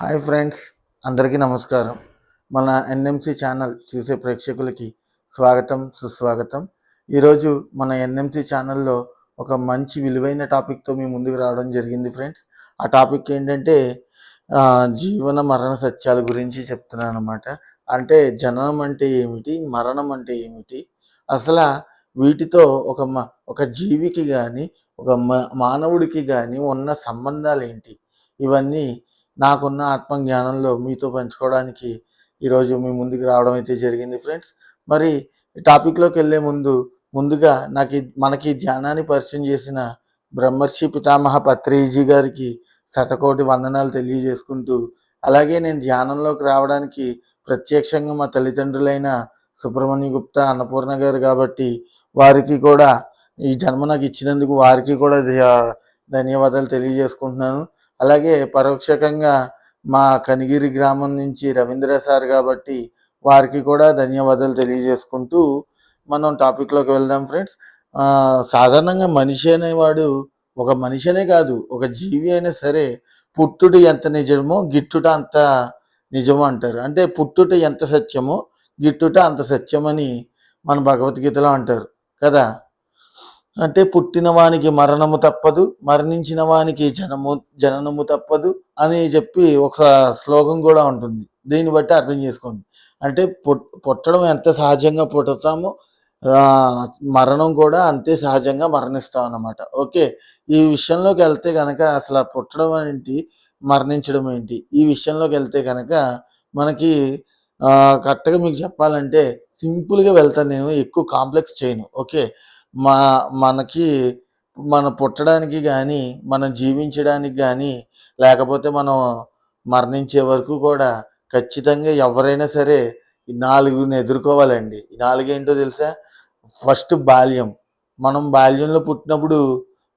Hi friends అందరికీ నమస్కారం. మన ఎన్ఎంసి ఛానల్ చూసే ప్రేక్షకులకి స్వాగతం సుస్వాగతం. ఈరోజు మన ఎన్ఎంసి ఛానల్లో ఒక మంచి విలువైన టాపిక్తో మీ ముందుకు రావడం జరిగింది ఫ్రెండ్స్. ఆ టాపిక్ ఏంటంటే జీవన మరణ సత్యాల గురించి చెప్తున్నాను అనమాట అంటే జననం అంటే ఏమిటి మరణం అంటే ఏమిటి? అసలు వీటితో ఒక మ ఒక జీవికి కానీ ఒక మానవుడికి కానీ ఉన్న సంబంధాలు ఏంటి ఇవన్నీ నాకున్న ఆత్మజ్ఞానంలో మీతో పంచుకోవడానికి ఈరోజు మీ ముందుకు రావడం అయితే జరిగింది ఫ్రెండ్స్. మరి టాపిక్లోకి వెళ్ళే ముందు ముందుగా నాకు మనకి ధ్యానాన్ని పరిచయం చేసిన బ్రహ్మర్షి పితామహ పత్రేజీ గారికి శతకోటి వందనాలు తెలియజేసుకుంటూ అలాగే నేను ధ్యానంలోకి రావడానికి ప్రత్యక్షంగా మా తల్లిదండ్రులైన సుబ్రహ్మణ్య గుప్తా అన్నపూర్ణ గారు కాబట్టి వారికి కూడా ఈ జన్మ నాకు ఇచ్చినందుకు వారికి కూడా ధన్యవాదాలు తెలియజేసుకుంటున్నాను. అలాగే పరోక్షకంగా మా కనిగిరి గ్రామం నుంచి రవీంద్ర సార్ కాబట్టి వారికి కూడా ధన్యవాదాలు తెలియజేసుకుంటూ మనం టాపిక్లోకి వెళ్దాం ఫ్రెండ్స్ సాధారణంగా మనిషి అనేవాడు ఒక మనిషినే కాదు ఒక జీవి అయినా సరే పుట్టుట ఎంత నిజమో గిట్టుట అంత నిజము అంటారు. అంటే పుట్టుట ఎంత సత్యమో గిట్టుట అంత సత్యమని మన భగవద్గీతలో అంటారు కదా. అంటే పుట్టిన వానికి మరణము తప్పదు మరణించిన వానికి జనము జననము తప్పదు అని చెప్పి ఒక శ్లోకం కూడా ఉంటుంది. దీన్ని బట్టి అర్థం చేసుకోండి. అంటే పుట్ పుట్టడం ఎంత సహజంగా పుట్టుతామో మరణం కూడా అంతే సహజంగా మరణిస్తాం అన్నమాట. ఓకే? ఈ విషయంలోకి వెళ్తే కనుక అసలు పుట్టడం ఏంటి మరణించడం ఏంటి ఈ విషయంలోకి వెళ్తే కనుక మనకి కరెక్ట్గా మీకు చెప్పాలంటే సింపుల్గా వెళ్తాను నేను ఎక్కువ కాంప్లెక్స్ చేయను. ఓకే? మా మనకి మన పుట్టడానికి కానీ మనం జీవించడానికి కానీ లేకపోతే మనం మరణించే వరకు కూడా ఖచ్చితంగా ఎవరైనా సరే ఈ నాలుగుని ఎదుర్కోవాలండి. ఈ నాలుగేంటో తెలుసా? ఫస్ట్ బాల్యం. మనం బాల్యంలో పుట్టినప్పుడు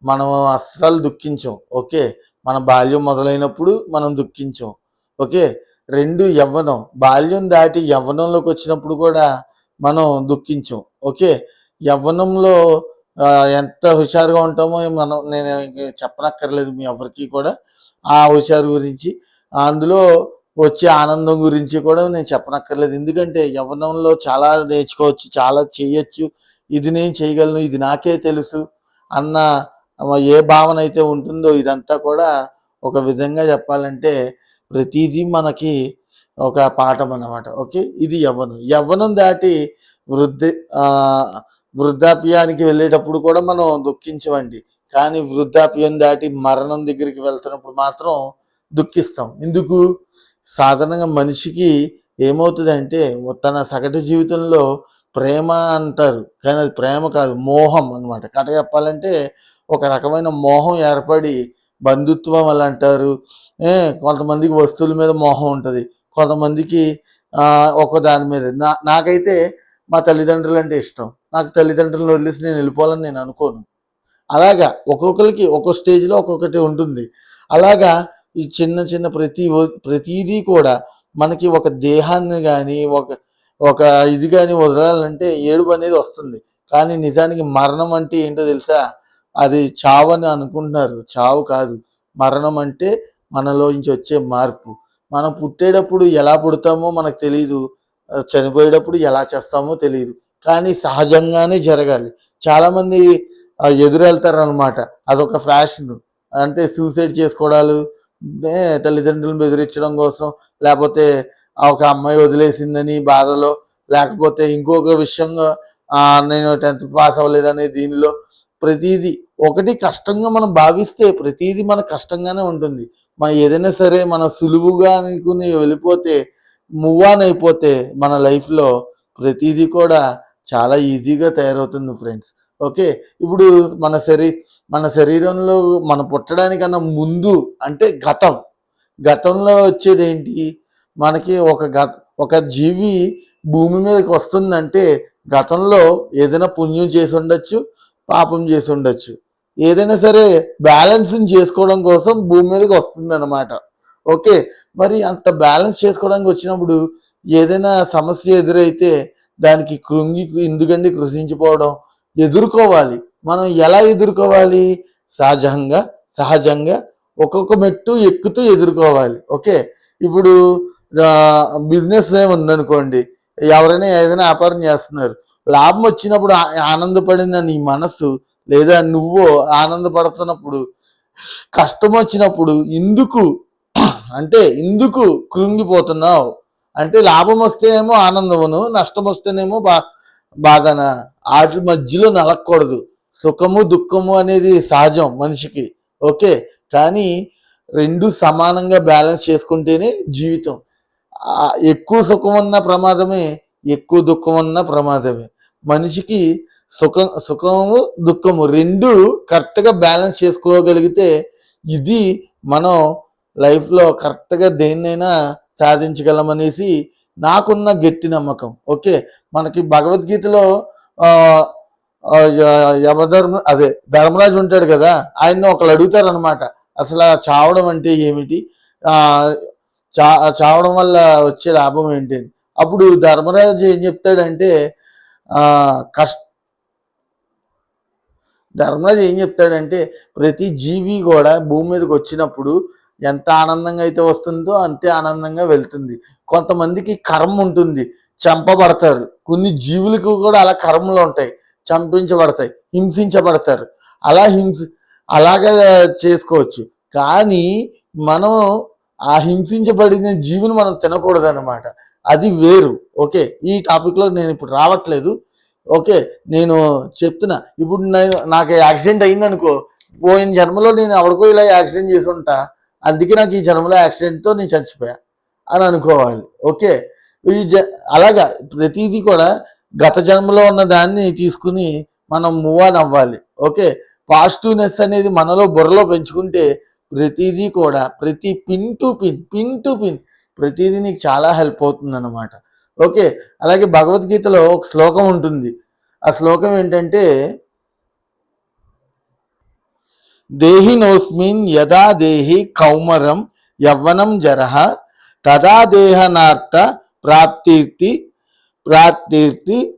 మనం అస్సలు దుఃఖించం. ఓకే? మన బాల్యం మొదలైనప్పుడు మనం దుఃఖించం. ఓకే? రెండు యవ్వనం. బాల్యం దాటి యవ్వనంలోకి వచ్చినప్పుడు కూడా మనం దుఃఖించం. ఓకే? యవ్వనంలో ఎంత హుషారుగా ఉంటామో మనం నేను చెప్పనక్కర్లేదు మీ ఎవరికి కూడా ఆ హుషారు గురించి. అందులో వచ్చే ఆనందం గురించి కూడా నేను చెప్పనక్కర్లేదు. ఎందుకంటే యవ్వనంలో చాలా నేర్చుకోవచ్చు చాలా చేయొచ్చు. ఇది నేను చేయగలను ఇది నాకే తెలుసు అన్న ఏ భావన అయితే ఉంటుందో ఇదంతా కూడా ఒక విధంగా చెప్పాలంటే ప్రతిదీ మనకి ఒక పాఠం అన్నమాట. ఓకే? ఇది యవ్వనం. యవ్వనం దాటి వృద్ధి వృద్ధాప్యానికి వెళ్ళేటప్పుడు కూడా మనం దుఃఖించమండి. కానీ వృద్ధాప్యం దాటి మరణం దగ్గరికి వెళ్తున్నప్పుడు మాత్రం దుఃఖిస్తాం. ఎందుకు సాధారణంగా మనిషికి ఏమవుతుందంటే తన సగటు జీవితంలో ప్రేమ అంటారు. కానీ అది ప్రేమ కాదు మోహం అనమాట కట చెప్పాలంటే ఒక రకమైన మోహం ఏర్పడి బంధుత్వం అలా అంటారు. కొంతమందికి వస్తువుల మీద మోహం ఉంటుంది. కొంతమందికి ఒక దాని మీద. నా నాకైతే మా తల్లిదండ్రులు అంటే ఇష్టం. నాకు తల్లిదండ్రులను వదిలేసి నేను వెళ్ళిపోవాలని నేను అనుకోను. అలాగా ఒక్కొక్కరికి ఒక్కొక్క స్టేజ్లో ఒక్కొక్కటి ఉంటుంది. అలాగా ఈ చిన్న చిన్న ప్రతి వ- ప్రతిదీ కూడా మనకి ఒక దేహాన్ని కానీ ఒక ఒక ఇది కానీ వదలాలంటే ఏడుపు అనేది వస్తుంది. కానీ నిజానికి మరణం అంటే ఏంటో తెలుసా? అది చావు అని అనుకుంటున్నారు. చావు కాదు. మరణం అంటే మనలో నుంచి వచ్చే మార్పు. మనం పుట్టేటప్పుడు ఎలా పుడతామో మనకు తెలియదు చనిపోయేటప్పుడు ఎలా చేస్తామో తెలియదు కానీ సహజంగానే జరగాలి. చాలామంది ఎదురెళ్తారు అనమాట అదొక ఫ్యాషన్. అంటే సూసైడ్ చేసుకోవడాలు తల్లిదండ్రులను బెదిరించడం కోసం లేకపోతే ఒక అమ్మాయి వదిలేసిందని బాధలో లేకపోతే ఇంకొక విషయంగా నేను టెన్త్ పాస్ అవ్వలేదనే దీనిలో ప్రతిదీ ఒకటి కష్టంగా మనం భావిస్తే ప్రతిదీ మన కష్టంగానే ఉంటుంది. మనం ఏదైనా సరే మనం సులువుగా అనుకుని వెళ్ళిపోతే మూవ్ ఆన్ అయిపోతే మన లైఫ్లో ప్రతిదీ కూడా చాలా ఈజీగా తయారవుతుంది ఫ్రెండ్స్ ఓకే ఇప్పుడు మన శరీ మన శరీరంలో మనం పుట్టడానికన్నా ముందు అంటే గతం. గతంలో వచ్చేది ఏంటి మనకి ఒక గత ఒక జీవి భూమి మీదకి వస్తుందంటే గతంలో ఏదైనా పుణ్యం చేసి ఉండొచ్చు పాపం చేసి ఉండొచ్చు. ఏదైనా సరే బ్యాలెన్సింగ్ చేసుకోవడం కోసం భూమి మీదకి వస్తుందన్నమాట. ఓకే మరి అంత బ్యాలెన్స్ చేసుకోవడానికి వచ్చినప్పుడు ఏదైనా సమస్య ఎదురైతే దానికి కృంగి ఎందుకండి కృషించిపోవడం ఎదుర్కోవాలి. మనం ఎలా ఎదుర్కోవాలి? సహజంగా సహజంగా ఒక్కొక్క మెట్టు ఎక్కుతూ ఎదుర్కోవాలి. ఓకే ఇప్పుడు బిజినెస్ ఏముందనుకోండి ఎవరైనా ఏదైనా వ్యాపారం చేస్తున్నారు లాభం వచ్చినప్పుడు ఆనందపడిన నీ మనసు లేదా నువ్వు ఆనందపడుతున్నప్పుడు కష్టం వచ్చినప్పుడు ఎందుకు అంటే ఎందుకు కృంగిపోతున్నావు? అంటే లాభం వస్తేనేమో ఆనందమును నష్టం వస్తేనేమో బా బాధన. వాటి మధ్యలో నలగకూడదు సుఖము దుఃఖము అనేది సహజం మనిషికి. ఓకే? కానీ రెండు సమానంగా బ్యాలెన్స్ చేసుకుంటేనే జీవితం. ఎక్కువ సుఖం ఉన్న ప్రమాదమే ఎక్కువ దుఃఖం ఉన్న ప్రమాదమే. మనిషికి సుఖం సుఖము దుఃఖము రెండు కరెక్ట్గా బ్యాలెన్స్ చేసుకోగలిగితే ఇది మనం లైఫ్లో కరెక్ట్గా దేన్నైనా సాధించగలమనేసి నాకున్న గట్టి నమ్మకం. ఓకే? మనకి భగవద్గీతలో యమధర్మ అదే ధర్మరాజు ఉంటాడు కదా ఆయన్ని ఒకళ్ళు అడుగుతారు అనమాట అసలు చావడం అంటే ఏమిటి? చా చావడం వల్ల వచ్చే లాభం ఏంటి? అప్పుడు ధర్మరాజు ఏం చెప్తాడంటే కష్ట ధర్మరాజు ఏం చెప్తాడంటే ప్రతి జీవి కూడా భూమి మీదకి వచ్చినప్పుడు ఎంత ఆనందంగా అయితే వస్తుందో అంతే ఆనందంగా వెళ్తుంది. కొంతమందికి కర్మ ఉంటుంది చంపబడతారు. కొన్ని జీవులకు కూడా అలా కర్మలు ఉంటాయి చంపించబడతాయి హింసించబడతారు. అలా హింస అలాగే చేసుకోవచ్చు. కానీ మనం ఆ హింసించబడిన జీవిని మనం తినకూడదు అనమాట అది వేరు. ఓకే ఈ టాపిక్లో నేను ఇప్పుడు రావట్లేదు. ఓకే నేను చెప్తున్నా. ఇప్పుడు నేను నాకు యాక్సిడెంట్ అయిందనుకో పోయిన జన్మలో నేను ఎవరికో ఇలా యాక్సిడెంట్ చేసి ఉంటా. అందుకే నాకు ఈ జన్మలో యాక్సిడెంట్తో నేను చచ్చిపోయా అని అనుకోవాలి. ఓకే? ఈ జ అలాగా ప్రతిదీ కూడా గత జన్మలో ఉన్న దాన్ని తీసుకుని మనం మూవ్ ఆన్ అవ్వాలి. ఓకే? పాజిటివ్నెస్ అనేది మనలో బుర్రలో పెంచుకుంటే ప్రతిదీ కూడా ప్రతి pin to pin pin to pin ప్రతిదీ నీకు చాలా హెల్ప్ అవుతుంది అనమాట ఓకే? అలాగే భగవద్గీతలో ఒక శ్లోకం ఉంటుంది. ఆ శ్లోకం ఏంటంటే దేహినోస్మిన్ యదా దేహి కౌమరం యవ్వనం జరహ తదా దేహనార్థ ప్రాప్తిర్తి ప్రాప్తిర్తి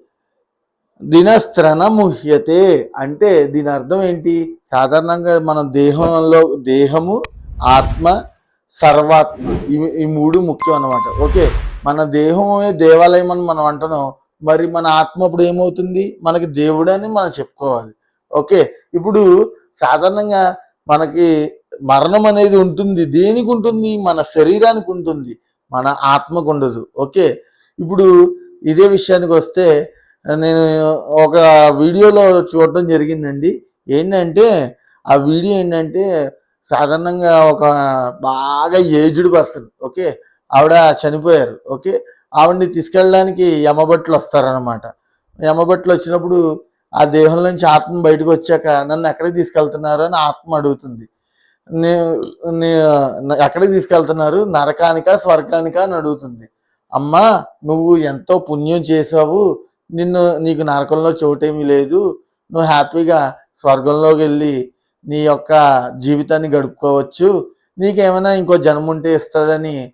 దినస్త్రణ ముహ్యతే అంటే దీని అర్థం ఏంటి? సాధారణంగా మన దేహంలో దేహము ఆత్మ సర్వాత్మ ఇవి ఈ మూడు ముఖ్యం అన్నమాట. ఓకే? మన దేహమే దేవాలయం అని మనం అంటున్నాం. మరి మన ఆత్మ ఇప్పుడు ఏమవుతుంది? మనకి దేవుడు అని మనం చెప్పుకోవాలి. ఓకే? ఇప్పుడు సాధారణంగా మనకి మరణం అనేది ఉంటుంది దేనికి ఉంటుంది? మన శరీరానికి ఉంటుంది మన ఆత్మకు ఉండదు. ఓకే? ఇప్పుడు ఇదే విషయానికి వస్తే నేను ఒక వీడియోలో చూడటం జరిగిందండి. ఏంటంటే ఆ వీడియో ఏంటంటే సాధారణంగా ఒక బాగా ఏజ్డ్ పర్సన్ ఓకే? ఆవిడ చనిపోయారు ఓకే? ఆవిడని తీసుకెళ్ళడానికి యమబట్లు వస్తారనమాట యమబట్లు వచ్చినప్పుడు ఆ దేహం నుంచి ఆత్మ బయటకు వచ్చాక నన్ను ఎక్కడికి తీసుకెళ్తున్నారు అని ఆత్మ అడుగుతుంది. నే- ఎక్కడికి తీసుకెళ్తున్నారు? నరకానికా స్వర్గానికా అని అడుగుతుంది. అమ్మా నువ్వు ఎంతో పుణ్యం చేసావు నిన్ను నీకు నరకంలో చోటేమీ లేదు. నువ్వు హ్యాపీగా స్వర్గంలోకి వెళ్ళి నీ యొక్క జీవితాన్ని గడుపుకోవచ్చు. నీకేమైనా ఇంకో జన్మ ఉంటే ఇస్తుందని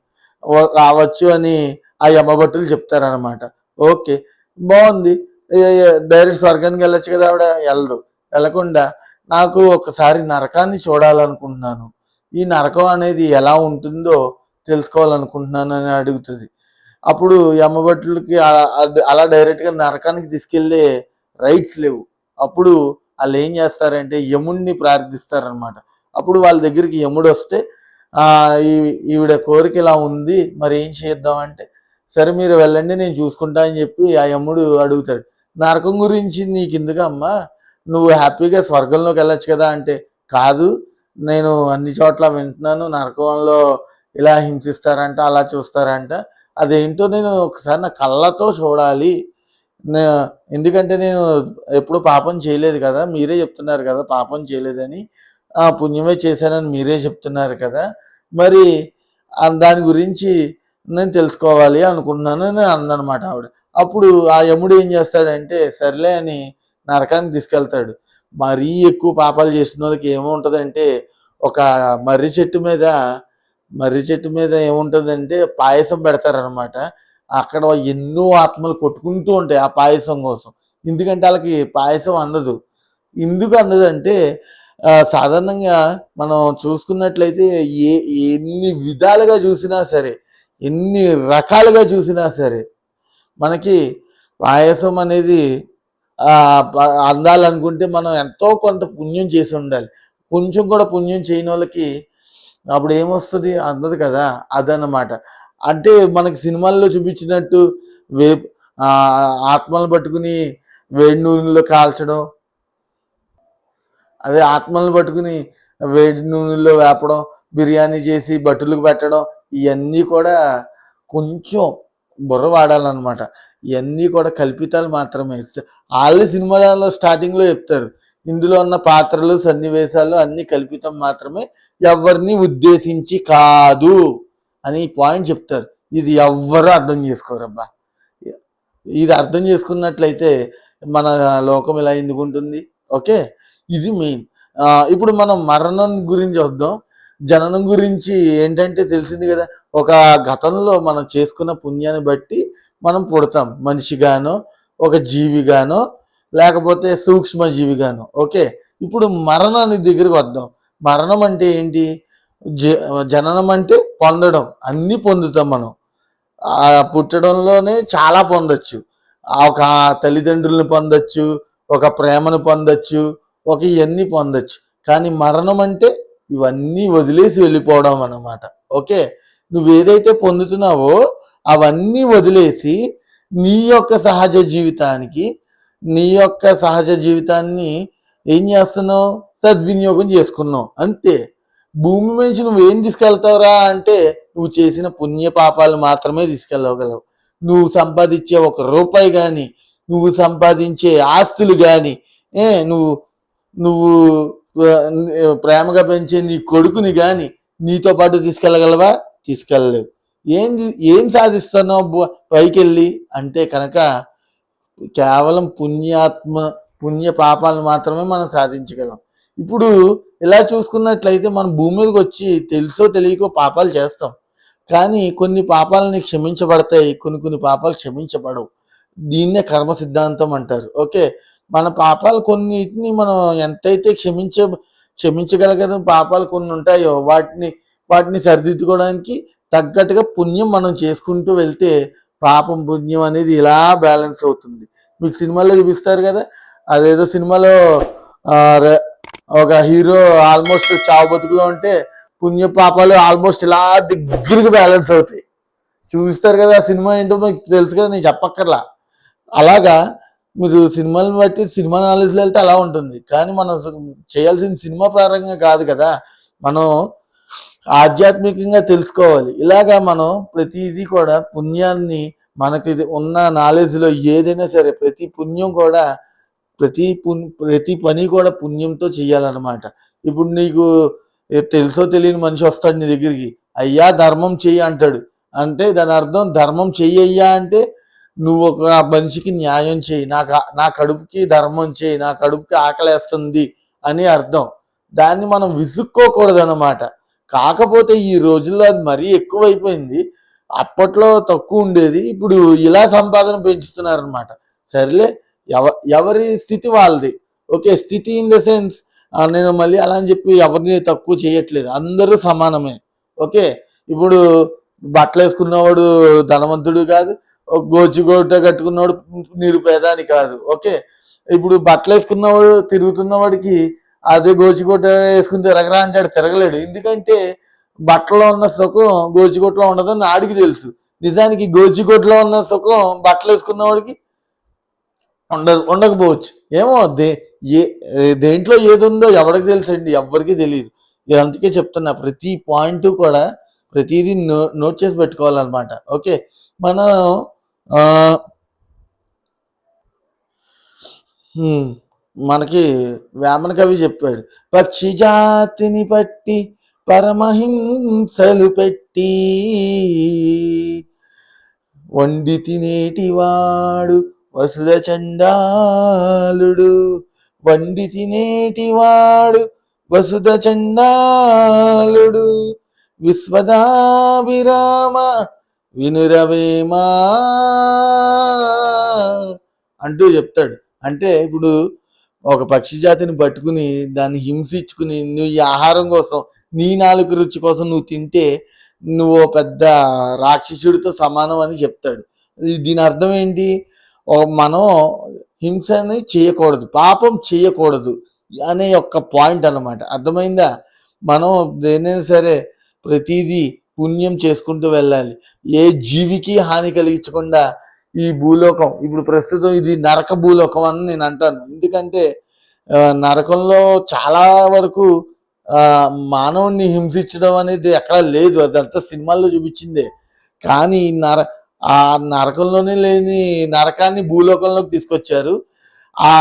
రావచ్చు అని ఆ యమభట్టులు చెప్తారనమాట ఓకే బాగుంది. డైరెక్ట్ స్వర్గానికి వెళ్ళొచ్చు కదా ఆవిడ? వెళ్ళదు. వెళ్ళకుండా నాకు ఒకసారి నరకాన్ని చూడాలనుకుంటున్నాను. ఈ నరకం అనేది ఎలా ఉంటుందో తెలుసుకోవాలనుకుంటున్నాను అని అడుగుతుంది. అప్పుడు యమభట్టులకి అలా డైరెక్ట్గా నరకానికి తీసుకెళ్ళే రైట్స్ లేవు. అప్పుడు వాళ్ళు ఏం చేస్తారంటే యముడిని ప్రార్థిస్తారనమాట అప్పుడు వాళ్ళ దగ్గరికి యముడు వస్తే ఈ ఈవిడ కోరిక ఇలా ఉంది మరి ఏం చేద్దామంటే సరే మీరు వెళ్ళండి నేను చూసుకుంటా అని చెప్పి ఆ యముడు అడుగుతాడు. నరకం గురించి నీకు ఎందుకమ్మా నువ్వు హ్యాపీగా స్వర్గంలోకి వెళ్ళొచ్చు కదా అంటే కాదు. నేను అన్ని చోట్ల వింటున్నాను నరకంలో ఇలా హింసిస్తారంట అలా చూస్తారంట. అదేంటో నేను ఒకసారి నా కళ్ళతో చూడాలి. ఎందుకంటే నేను ఎప్పుడు పాపం చేయలేదు కదా మీరే చెప్తున్నారు కదా పాపం చేయలేదని. ఆ పుణ్యమే చేశానని మీరే చెప్తున్నారు కదా. మరి దాని గురించి నేను తెలుసుకోవాలి అనుకున్నాను అని అందనమాట ఆవిడ. అప్పుడు ఆ యముడు ఏం చేస్తాడంటే సర్లే అని నరకానికి తీసుకెళ్తాడు. మరీ ఎక్కువ పాపాలు చేసిన వాళ్ళకి ఏముంటుందంటే ఒక మర్రి చెట్టు మీద మర్రి చెట్టు మీద ఏముంటుందంటే పాయసం పెడతారనమాట అక్కడ ఎన్నో ఆత్మలు కొట్టుకుంటూ ఉంటాయి ఆ పాయసం కోసం. ఎందుకంటే వాళ్ళకి పాయసం అందదు. ఎందుకు అందదంటే సాధారణంగా మనం చూసుకున్నట్లయితే ఏ ఎన్ని విధాలుగా చూసినా సరే ఎన్ని రకాలుగా చూసినా సరే మనకి పాయసం అనేది అందాలనుకుంటే మనం ఎంతో కొంత పుణ్యం చేసి ఉండాలి. కొంచెం కూడా పుణ్యం చేయని వాళ్ళకి అప్పుడు ఏమొస్తుంది? అందదు కదా? అదన్నమాట. అంటే మనకి సినిమాల్లో చూపించినట్టు వే ఆత్మలను పట్టుకుని వేడి నూనెలో కాల్చడం అదే ఆత్మలను పట్టుకుని వేడి నూనెలో వేపడం బిర్యానీ చేసి బట్టలకు పెట్టడం ఇవన్నీ కూడా కొంచెం బుర్ర వాడాలన్నమాట. ఇవన్నీ కూడా కల్పితాలు మాత్రమే. వాళ్ళు సినిమాలలో స్టార్టింగ్లో చెప్తారు. ఇందులో ఉన్న పాత్రలు సన్నివేశాలు అన్ని కల్పితం మాత్రమే. ఎవరిని ఉద్దేశించి కాదు అని పాయింట్ చెప్తారు. ఇది ఎవ్వరూ అర్థం చేసుకోరబ్బా. ఇది అర్థం చేసుకున్నట్లయితే మన లోకం ఇలా ఎందుకు ఉంటుంది ఓకే? ఇది మెయిన్. ఇప్పుడు మనం మరణం గురించి వద్దాం. జననం గురించి ఏంటంటే తెలిసింది కదా ఒక గతంలో మనం చేసుకున్న పుణ్యాన్ని బట్టి మనం పుడతాం. మనిషిగానో ఒక జీవిగానో లేకపోతే సూక్ష్మ జీవిగానో ఓకే? ఇప్పుడు మరణాన్ని దగ్గరికి వద్దాం. మరణం అంటే ఏంటి? జ జననం అంటే పొందడం. అన్నీ పొందుతాం మనం. పుట్టడంలోనే చాలా పొందొచ్చు. ఒక తల్లిదండ్రులను పొందొచ్చు ఒక ప్రేమను పొందొచ్చు ఒక ఇవన్నీ పొందొచ్చు. కానీ మరణం అంటే ఇవన్నీ వదిలేసి వెళ్ళిపోవడం అన్నమాట. ఓకే? నువ్వు ఏదైతే పొందుతున్నావో అవన్నీ వదిలేసి నీ యొక్క సహజ జీవితానికి నీ యొక్క సహజ జీవితాన్ని ఏం చేస్తున్నావు? సద్వినియోగం చేసుకున్నావు. అంతే. భూమి నుంచి నువ్వు ఏం తీసుకెళ్తావురా అంటే నువ్వు చేసిన పుణ్య పాపాలు మాత్రమే తీసుకెళ్ళగలవు. నువ్వు సంపాదించే ఒక రూపాయి కానీ నువ్వు సంపాదించే ఆస్తులు కానీ ఏ నువ్వు నువ్వు ప్రేమగా పెంచే నీ కొడుకుని కానీ నీతో పాటు తీసుకెళ్ళగలవా? తీసుకెళ్ళలేవు ఏం ఏం సాధిస్తున్నావు పైకెళ్ళి? పైకి వెళ్ళి అంటే కనుక కేవలం పుణ్యాత్మ పుణ్య పాపాలను మాత్రమే మనం సాధించగలం. ఇప్పుడు ఇలా చూసుకున్నట్లయితే మనం భూమి మీదకి వచ్చి తెలుసో తెలియకో పాపాలు చేస్తాం. కానీ కొన్ని పాపాలని క్షమించబడతాయి కొన్ని కొన్ని పాపాలు క్షమించబడవు. దీన్నే కర్మ సిద్ధాంతం అంటారు. ఓకే? మన పాపాలు కొన్నిటిని మనం ఎంతైతే క్షమించ క్షమించగలిగిన పాపాలు కొన్ని ఉంటాయో వాటిని వాటిని సరిదిద్దుకోవడానికి తగ్గట్టుగా పుణ్యం మనం చేసుకుంటూ వెళ్తే పాపం పుణ్యం అనేది ఇలా బ్యాలెన్స్ అవుతుంది. మీకు సినిమాలో చూపిస్తారు కదా అదేదో సినిమాలో ఒక హీరో ఆల్మోస్ట్ చావు బతుకులో ఉంటే పుణ్య పాపాలు ఆల్మోస్ట్ ఇలా దగ్గరికి బ్యాలెన్స్ అవుతాయి. చూపిస్తారు కదా ఆ సినిమా ఏంటో మీకు తెలుసు కదా నేను చెప్పక్కర్లా. అలాగా మీరు సినిమాలను బట్టి సినిమా నాలెడ్జ్లో వెళ్తే అలా ఉంటుంది. కానీ మనం చేయాల్సిన సినిమా ప్రారంభంగా కాదు కదా. మనం ఆధ్యాత్మికంగా తెలుసుకోవాలి. ఇలాగా మనం ప్రతిదీ కూడా పుణ్యాన్ని మనకి ఇది ఉన్న నాలెడ్జ్లో ఏదైనా సరే ప్రతి పుణ్యం కూడా ప్రతి పుణ్ ప్రతి పని కూడా పుణ్యంతో చేయాలన్నమాట. ఇప్పుడు నీకు తెలుసో తెలియని మనిషి వస్తాడు నీ దగ్గరికి. అయ్యా ధర్మం చెయ్యి అంటాడు. అంటే దాని అర్థం ధర్మం చెయ్యయ్యా అంటే నువ్వు ఒక మనిషికి న్యాయం చేయి నా నా కడుపుకి ధర్మం చేయి నా కడుపుకి ఆకలేస్తుంది అని అర్థం. దాన్ని మనం విసుక్కోకూడదు అనమాట కాకపోతే ఈ రోజుల్లో అది మరీ ఎక్కువైపోయింది. అప్పట్లో తక్కువ ఉండేది. ఇప్పుడు ఇలా సంపాదన పెంచుతున్నారనమాట సరేలే ఎవ ఎవరి స్థితి వాళ్ళది? ఓకే స్థితి ఇన్ ద సెన్స్ నేను మళ్ళీ అలా అని చెప్పి ఎవరిని తక్కువ చేయట్లేదు. అందరూ సమానమే. ఓకే ఇప్పుడు బట్టలు వేసుకున్నవాడు ధనవంతుడు కాదు. గోచిగోట కట్టుకున్నవాడు నిరుపేద అని కాదు ఓకే? ఇప్పుడు బట్టలు వేసుకున్నవాడు తిరుగుతున్నవాడికి అదే గోచిగోట వేసుకుని తిరగరా అంటాడు తిరగలేడు. ఎందుకంటే బట్టలో ఉన్న సుఖం గోచిగోట్లో ఉండదని ఆడికి తెలుసు. నిజానికి గోచిగోట్లో ఉన్న సుఖం బట్టలు వేసుకున్నవాడికి ఉండదు ఉండకపోవచ్చు. ఏమో దే ఏ దేంట్లో ఏది ఉందో ఎవరికి తెలుసండి? ఎవరికి తెలియదు ఇది అందుకే చెప్తున్నా ప్రతి పాయింట్ కూడా ప్రతిదీ నో నోట్ చేసి పెట్టుకోవాలన్నమాట ఓకే? మనం మనకి వేమన కవి చెప్పాడు. పక్షి జాతిని పట్టి పరమహింసలు పెట్టి వండి తినేటివాడు వసుద చండాలుడు. వండి తినేటివాడు వసుద చండాలుడు. విశ్వదాభిరామ వినురవేమా అంటూ చెప్తాడు. అంటే ఇప్పుడు ఒక పక్షి జాతిని పట్టుకుని దాన్ని హింసించుకుని నువ్వు ఈ ఆహారం కోసం నీ నాలుగు రుచి కోసం నువ్వు తింటే నువ్వు పెద్ద రాక్షసుడితో సమానం అని చెప్తాడు. దీని అర్థం ఏంటి? మనం హింసని చేయకూడదు పాపం చేయకూడదు అనే యొక్క పాయింట్ అన్నమాట. అర్థమైందా? మనం దేనైనా సరే ప్రతిదీ పుణ్యం చేసుకుంటూ వెళ్ళాలి. ఏ జీవికి హాని కలిగించకుండా ఈ భూలోకం ఇప్పుడు ప్రస్తుతం ఇది నరక భూలోకం అని నేను అంటాను. ఎందుకంటే నరకంలో చాలా వరకు మానవుణ్ణి హింసించడం అనేది ఎక్కడా లేదు. అదంతా సినిమాల్లో చూపించిందే. కానీ నర ఆ నరకంలోనే లేని నరకాన్ని భూలోకంలోకి తీసుకొచ్చారు. ఆ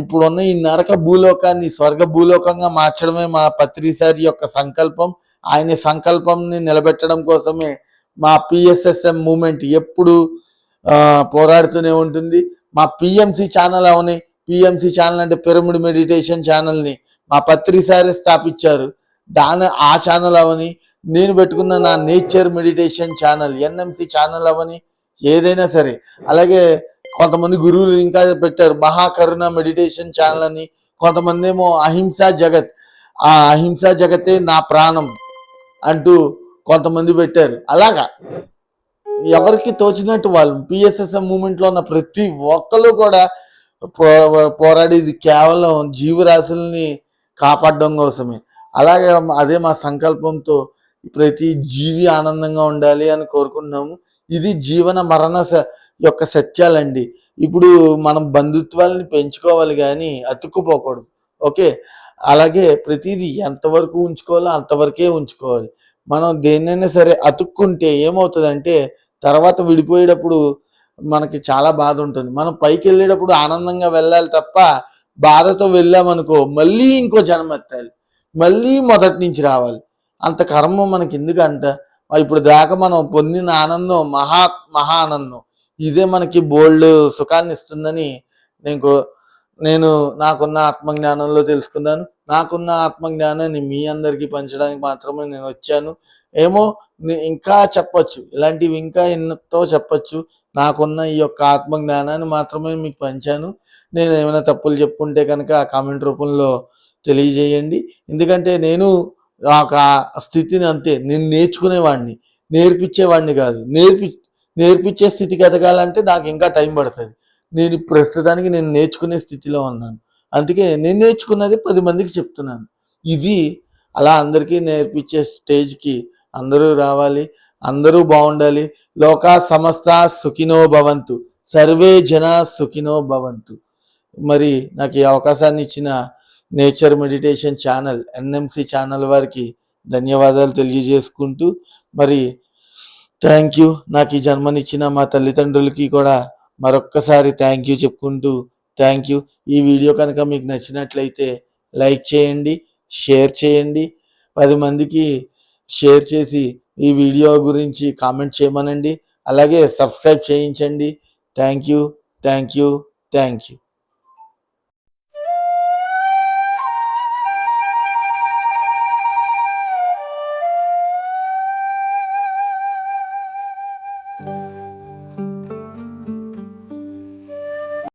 ఇప్పుడున్న ఈ నరక భూలోకాన్ని స్వర్గ భూలోకంగా మార్చడమే మా పత్రిసారి యొక్క సంకల్పం. ఆయన సంకల్పంని నిలబెట్టడం కోసమే మా పిఎస్ఎస్ఎం మూమెంట్ ఎప్పుడు పోరాడుతూనే ఉంటుంది. మా పిఎంసి ఛానల్ అవని పిఎంసి ఛానల్ అంటే పిరమిడ్ మెడిటేషన్ ఛానల్ని మా పత్రిసారి స్థాపించారు. దాని ఆ ఛానల్ అవని నేను పెట్టుకున్న నా nature meditation channel NMC channel అవని ఏదైనా సరే. అలాగే కొంతమంది గురువులు ఇంకా పెట్టారు మహాకరుణ మెడిటేషన్ ఛానల్ అని. కొంతమంది ఏమో అహింసా జగత్ ఆ అహింసా జగతే నా ప్రాణం. అంటూ కొంతమంది పెట్టారు. అలాగా. ఎవరికి తోచినట్టు వాళ్ళు పిఎస్ఎస్ఎం మూమెంట్లో ఉన్న ప్రతి ఒక్కరు కూడా పోరాడేది కేవలం జీవరాశుల్ని కాపాడడం కోసమే. అలాగే అదే మా సంకల్పంతో ప్రతి జీవి ఆనందంగా ఉండాలి అని కోరుకుంటున్నాము. ఇది జీవన మరణ స- యొక్క సత్యాలండి. ఇప్పుడు మనం బంధుత్వాలని పెంచుకోవాలి కానీ అతుక్కుపోకూడదు. ఓకే? అలాగే ప్రతిదీ ఎంతవరకు ఉంచుకోవాలో అంతవరకే ఉంచుకోవాలి. మనం దేన్నైనా సరే అతుక్కుంటే ఏమవుతుందంటే తర్వాత విడిపోయేటప్పుడు మనకి చాలా బాధ ఉంటుంది. మనం పైకి వెళ్ళేటప్పుడు ఆనందంగా వెళ్ళాలి తప్ప బాధతో వెళ్ళామనుకో మళ్ళీ ఇంకో జన్మ ఎత్తాలి. మళ్ళీ మొదటి నుంచి రావాలి. అంత కర్మ మనకి ఎందుకంట? ఇప్పుడు దాకా మనం పొందిన ఆనందం మహా మహా ఆనందం. ఇదే మనకి బోల్డ్ సుఖాన్ని ఇస్తుందని నేను నేను నాకున్న ఆత్మజ్ఞానంలో తెలుసుకున్నాను. నాకున్న ఆత్మజ్ఞానాన్ని మీ అందరికీ పంచడానికి మాత్రమే నేను వచ్చాను. ఏమో ఇంకా చెప్పచ్చు. ఇలాంటివి ఇంకా ఎన్నో చెప్పచ్చు. నాకున్న ఈ యొక్క ఆత్మజ్ఞానాన్ని మాత్రమే మీకు పంచాను. నేను ఏమైనా తప్పులు చెప్పుంటే కనుక కామెంట్ రూపంలో తెలియజేయండి. ఎందుకంటే నేను ఒక స్థితిని అంతే నేను నేర్చుకునేవాడిని నేర్పించేవాడిని కాదు. నేర్పి నేర్పించే స్థితికి ఎదగాలంటే నాకు ఇంకా టైం పడుతుంది. నేను ప్రస్తుతానికి నేను నేర్చుకునే స్థితిలో ఉన్నాను. అందుకే నేను నేర్చుకున్నది పది మందికి చెప్తున్నాను. ఇది అలా అందరికీ నేర్పించే స్టేజ్కి అందరూ రావాలి అందరూ బాగుండాలి. లోకా సమస్త సుఖినో భవంతు. సర్వే జన సుఖినో భవంతు. మరి నాకు ఈ అవకాశాన్ని ఇచ్చిన nature meditation channel NMC channel వారికి ధన్యవాదాలు తెలియజేసుకుంటూ మరి థ్యాంక్ యూ. నాకు ఈ జన్మనిచ్చిన మా తల్లిదండ్రులకి కూడా మరొక్కసారి థ్యాంక్ యూ చెప్పుకుంటూ థ్యాంక్ యూ ఈ వీడియో కనుక మీకు నచ్చినట్లయితే లైక్ చేయండి షేర్ చేయండి. పది మందికి షేర్ చేసి ఈ వీడియో గురించి కామెంట్ చేయమనండి. అలాగే సబ్స్క్రైబ్ చేయించండి. Thank you thank you thank you